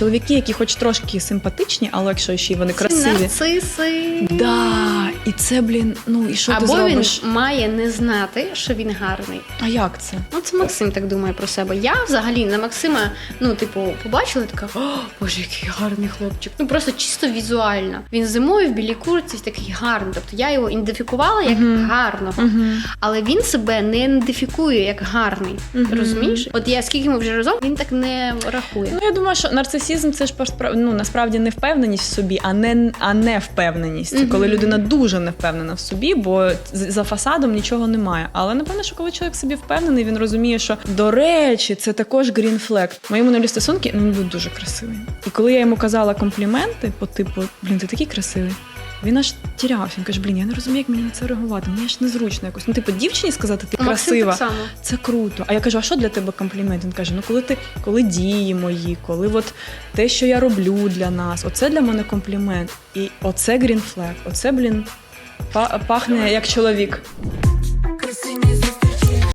чоловіки, які хоч трошки симпатичні, але якщо ще й вони красиві. нарциси. Да, і це, блін, ну і що ти Або зробиш? він має не знати, що він гарний. А як це? Ну, це Максим так думає про себе. Я взагалі на Максима, ну, типу, побачила і така, о, боже, який гарний хлопчик. Ну просто чисто візуально. Він зимою в білій курці такий гарний. Тобто я його ідентифікувала як Мгм. гарного. Угу. Але він себе не ідентифікує як гарний. Мгм. Розумієш? От я скільки ми вже разом, він так не рахує. Ну я думаю, що нарцисизм це ж ну, насправді не впевненість в собі, а не, а не впевненість. Коли людина дуже не впевнена в собі, бо за фасадом нічого немає. Але напевно, що коли чоловік собі впевнений, він розуміє, що до речі, це також грінфлек. Мої минулі стосунки ну, він був дуже красивий. І коли я йому казала компліменти по типу, блін, ти такий красивий. Він аж тірявся. Він каже, блін, я не розумію, як мені на це реагувати. Мені аж незручно якось. Ну, типу, дівчині сказати, ти красива. так само. Це круто. А я кажу, а що для тебе комплімент? Він каже: ну коли ти коли дії мої, коли от те, що я роблю для нас, оце для мене комплімент. І оце грінфлек, оце, блін, па- пахне як чоловік.